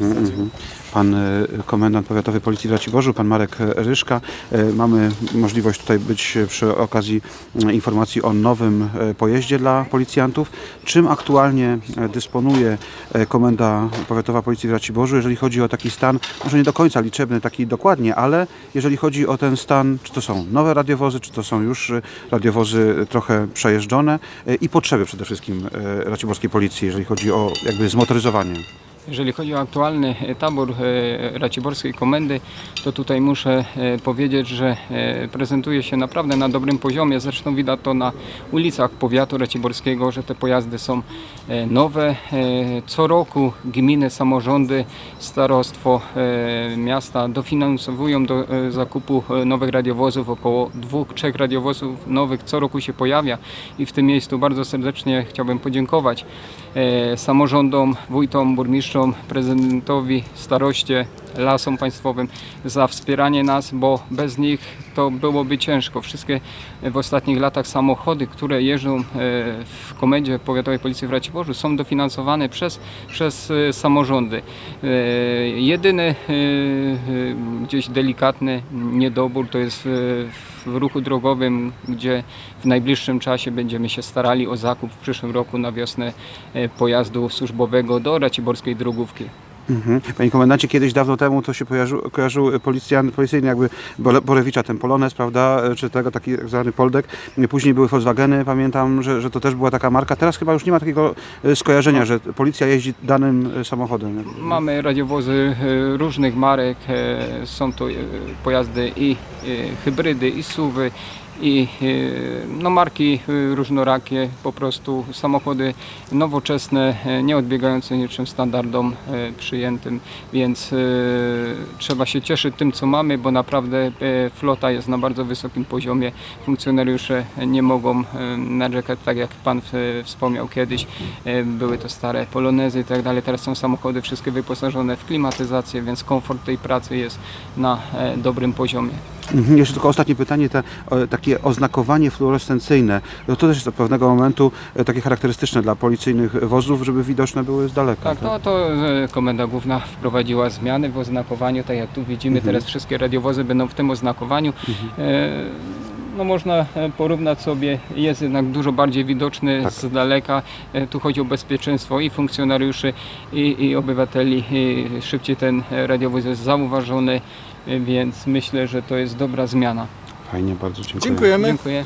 Mhm, mhm. Pan e, komendant powiatowy Policji w Raciborzu, pan Marek Ryszka. E, Mamy możliwość tutaj być przy okazji informacji o nowym e, pojeździe dla policjantów. Czym aktualnie dysponuje Komenda Powiatowa Policji w Raciborzu, jeżeli chodzi o taki stan, może nie do końca liczebny, taki dokładnie, ale jeżeli chodzi o ten stan, czy to są nowe radiowozy, czy to są już radiowozy trochę przejeżdżone i potrzeby przede wszystkim raciborskiej policji, jeżeli chodzi o jakby zmotoryzowanie. Jeżeli chodzi o aktualny e, tabor e, Raciborskiej Komendy, to tutaj muszę e, powiedzieć, że prezentuje się naprawdę na dobrym poziomie. Zresztą widać to na ulicach powiatu raciborskiego, że te pojazdy są nowe. Co roku gminy, samorządy, starostwo miasta dofinansowują do zakupu nowych radiowozów. Około dwóch, trzech radiowozów nowych co roku się pojawia i w tym miejscu bardzo serdecznie chciałbym podziękować samorządom, wójtom, burmistrzom, prezydentowi, staroście, lasom państwowym za wspieranie nas, bo bez nich to byłoby ciężko. Wszystkie w ostatnich latach samochody, które jeżdżą e, w komendzie powiatowej policji w Raciborzu są dofinansowane przez, przez e, samorządy. E, Jedyny gdzieś delikatny niedobór to jest w ruchu drogowym, gdzie w najbliższym czasie będziemy się starali o zakup w przyszłym roku na wiosnę pojazdu służbowego do raciborskiej drogówki. Mhm. Panie komendancie, kiedyś dawno temu to się kojarzył, kojarzył policjan, policyjny jakby Borewicza, ten Polones, prawda, czy tego taki tak zwany Poldek. Później były Volkswageny, pamiętam, że, że to też była taka marka. Teraz chyba już nie ma takiego e, skojarzenia, że policja jeździ danym e, samochodem. Mamy radiowozy e, różnych marek, e, są to e, pojazdy i e, hybrydy, i suwy, i e, no, marki e, różnorakie, po prostu samochody nowoczesne, e, nie odbiegające niczym standardom przyjętym, więc trzeba się cieszyć tym, co mamy, bo naprawdę flota jest na bardzo wysokim poziomie. Funkcjonariusze nie mogą narzekać, tak jak Pan wspomniał kiedyś, były to stare polonezy i tak dalej. Teraz są samochody wszystkie wyposażone w klimatyzację, więc komfort tej pracy jest na dobrym poziomie. Mhm. Jeszcze tylko ostatnie pytanie, te, o, takie oznakowanie fluorescencyjne. No to też jest od pewnego momentu e, takie charakterystyczne dla policyjnych wozów, żeby widoczne były z daleka. Tak, no to e, Komenda Główna wprowadziła zmiany w oznakowaniu, tak jak tu widzimy, teraz wszystkie radiowozy będą w tym oznakowaniu. E, No można e, porównać sobie, jest jednak dużo bardziej widoczny Tak. z daleka. Tu chodzi o bezpieczeństwo i funkcjonariuszy, i, i obywateli. I szybciej ten radiowóz jest zauważony, więc myślę, że to jest dobra zmiana. Fajnie, bardzo dziękuję. Dziękujemy. Dziękuję.